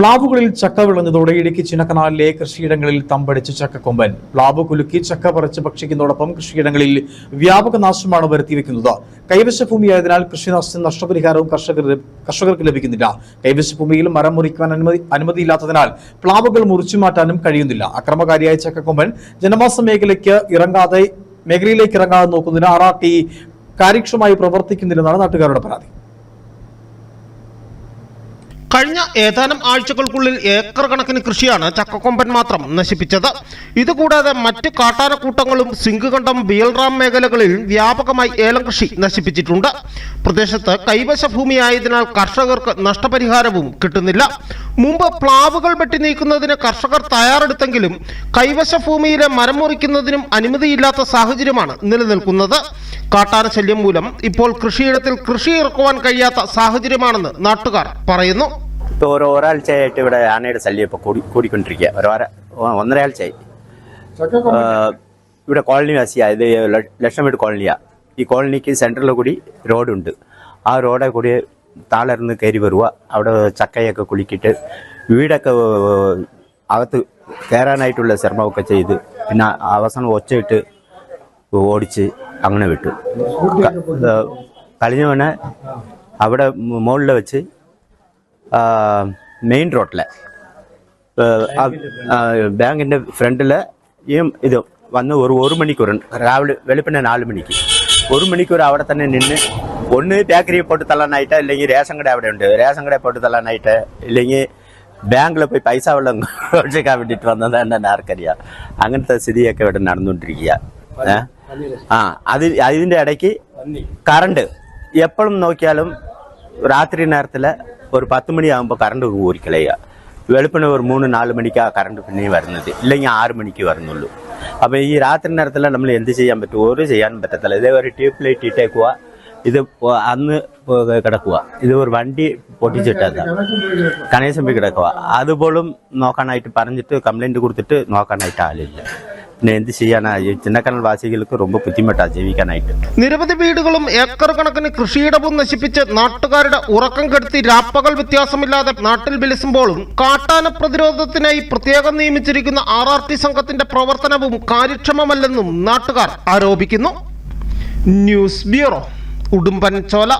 പ്ലാവുകളിൽ ചക്ക വിളഞ്ഞതോടെ ഇടുക്കി ചിന്നക്കനാലിലെ കൃഷിയിടങ്ങളിൽ തമ്പടിച്ച് ചക്കക്കൊമ്പൻ. പ്ലാവ് കുലുക്കി ചക്ക പറിച്ച് ഭക്ഷിക്കുന്നതോടൊപ്പം കൃഷിയിടങ്ങളിൽ വ്യാപക നാശമാണ് വരുത്തിവെക്കുന്നത്. കൈവശ ഭൂമിയായതിനാൽ കൃഷിനാശത്തിന് നഷ്ടപരിഹാരവും കർഷകർ കർഷകർക്ക് ലഭിക്കുന്നില്ല. കൈവശ ഭൂമിയിൽ മരം മുറിക്കാൻ അനുമതി അനുമതിയില്ലാത്തതിനാൽ പ്ലാവുകൾ മുറിച്ചു മാറ്റാനും കഴിയുന്നില്ല. അക്രമകാരിയായ ചക്കക്കൊമ്പൻ ജനവാസ മേഖലയ്ക്ക് ഇറങ്ങാതെ മേഖലയിലേക്ക് ഇറങ്ങാതെ നോക്കുന്നതിന് ആർ ആർ ടി കാര്യക്ഷമമായി പ്രവർത്തിക്കുന്നില്ലെന്നാണ് നാട്ടുകാരുടെ പരാതി. കഴിഞ്ഞ ഏതാനും ആഴ്ചകൾക്കുള്ളിൽ ഏക്കർ കണക്കിന് കൃഷിയാണ് ചക്കക്കൊമ്പൻ മാത്രം നശിപ്പിച്ചത്. ഇതുകൂടാതെ മറ്റ് കാട്ടാനക്കൂട്ടങ്ങളും സിംഗുകണ്ഠം ബിയൽറാം മേഖലകളിൽ വ്യാപകമായി ഏലം കൃഷി നശിപ്പിച്ചിട്ടുണ്ട്. പ്രദേശത്ത് കൈവശ ഭൂമിയായതിനാൽ കർഷകർക്ക് നഷ്ടപരിഹാരവും കിട്ടുന്നില്ല. മുമ്പ് പ്ലാവുകൾ വെട്ടി നീക്കുന്നതിന് കർഷകർ തയ്യാറെടുത്തെങ്കിലും കൈവശ ഭൂമിയിലെ മരം മുറിക്കുന്നതിനും അനുമതിയില്ലാത്ത സാഹചര്യമാണ് നിലനിൽക്കുന്നത്. കാട്ടാന ശല്യം മൂലം ഇപ്പോൾ കൃഷിയിടത്തിൽ കൃഷി ഇറക്കുവാൻ കഴിയാത്ത സാഹചര്യമാണെന്ന് നാട്ടുകാർ പറയുന്നു. ഇപ്പോൾ ഒരു ഒരാഴ്ചയായിട്ട് ഇവിടെ ആനയുടെ ശല്യം ഇപ്പോൾ കൂടി കൂടിക്കൊണ്ടിരിക്കുക. ഒരു വാര ഒന്നര ആഴ്ചയായി ആ, ഇവിടെ കോളനി വാസിയാ ഇത് ലക്ഷം വീട് കോളനിയാ. ഈ കോളനിക്ക് സെൻട്രൽ കൂടി റോഡുണ്ട്. ആ റോഡെ കൂടി താളർന്ന് കയറി വരുക അവിടെ ചക്കയൊക്കെ കുളിക്കിട്ട് വീടൊക്കെ അകത്ത് കയറാനായിട്ടുള്ള ശ്രമമൊക്കെ ചെയ്ത് പിന്നെ അവസാനം ഒച്ചയിട്ട് ഓടിച്ച് അങ്ങനെ വിട്ടു ക- ഏർ, കഴിഞ്ഞവനെ അവിടെ മുകളിൽ വെച്ച് മെയിൻ റോട്ടിൽ ബാങ്കിൻ്റെ ഫ്രണ്ടിൽ ഈ ഇത് വന്ന് ഒരു ഒരു മണിക്കൂർ രാവിലെ വെളുപ്പിനെ നാല് മണിക്ക് ഒരു മണിക്കൂർ അവിടെ തന്നെ നിന്ന് ഒന്ന് ബേക്കറി പോട്ട് തള്ളാനായിട്ട് അല്ലെങ്കിൽ റേഷൻ കട അവിടെ ഉണ്ട് റേഷൻ കട പോട്ട് തള്ളാനായിട്ട് ഇല്ലെങ്കിൽ ബാങ്കിൽ പോയി പൈസ വെള്ളം ഒഴിക്കാൻ വേണ്ടിയിട്ട് വന്നത് തന്നെ ആർക്കറിയാം അങ്ങനത്തെ സ്ഥിതിയൊക്കെ ഇവിടെ നടന്നുകൊണ്ടിരിക്കുക ഏ? ആ അത് അതിന്റെ ഇടയ്ക്ക് കറണ്ട്. എപ്പോഴും നോക്കിയാലും രാത്രി നേരത്തിൽ ഒരു പത്ത് മണിയാകുമ്പോൾ കറണ്ട് ഊരിക്കളയുക വെളുപ്പിന് ഒരു മൂന്ന് നാല് മണിക്കാണ് കറണ്ട് പിന്നെയും വരുന്നത്. ഇല്ലെങ്കിൽ ആറ് മണിക്ക് വരുന്നുള്ളൂ. അപ്പോൾ ഈ രാത്രി നേരത്തിൽ നമ്മൾ എന്ത് ചെയ്യാൻ പറ്റും? ഒരു ചെയ്യാനും പറ്റത്തില്ല. ഇതേ ഒരു ട്യൂബ് ലൈറ്റ് ഇട്ടേക്കുക. ഇത് അന്ന് കിടക്കുക. ഇത് ഒരു വണ്ടി പൊട്ടിച്ചിട്ടതാ കണേശമ്പി കിടക്കുക. അതുപോലും നോക്കാനായിട്ട് പറഞ്ഞിട്ട് കംപ്ലൈന്റ് കൊടുത്തിട്ട് നോക്കാനായിട്ട് ആളില്ല. പിന്നെ എന്ത് ചെയ്യാനാ ഈ ചിന്നക്കനൽ വാസികൾക്ക് ரொம்ப ബുദ്ധിമുട്ടാ ജീവിക്കാനായിട്ട് നിരവധി വീടുകളും ഏക്കർ കണക്കിന് കൃഷിയിടവും നശിപ്പിച്ച് നാട്ടുകാരുടെ ഉറക്കം കെടുത്തി രാപ്പകൽ വ്യത്യാസമില്ലാതെ നാട്ടിൽ വിലസുമ്പോഴും കാട്ടാന പ്രതിരോധത്തിനായി പ്രത്യേകം നിയമിച്ചിരിക്കുന്ന ആർ ആർ ടി സംഘത്തിന്റെ പ്രവർത്തനവും കാര്യക്ഷമമല്ലെന്നും നാട്ടുകാർ ആരോപിക്കുന്നു ന്യൂസ് ബ്യൂറോ ഉടുമ്പൻ ചോല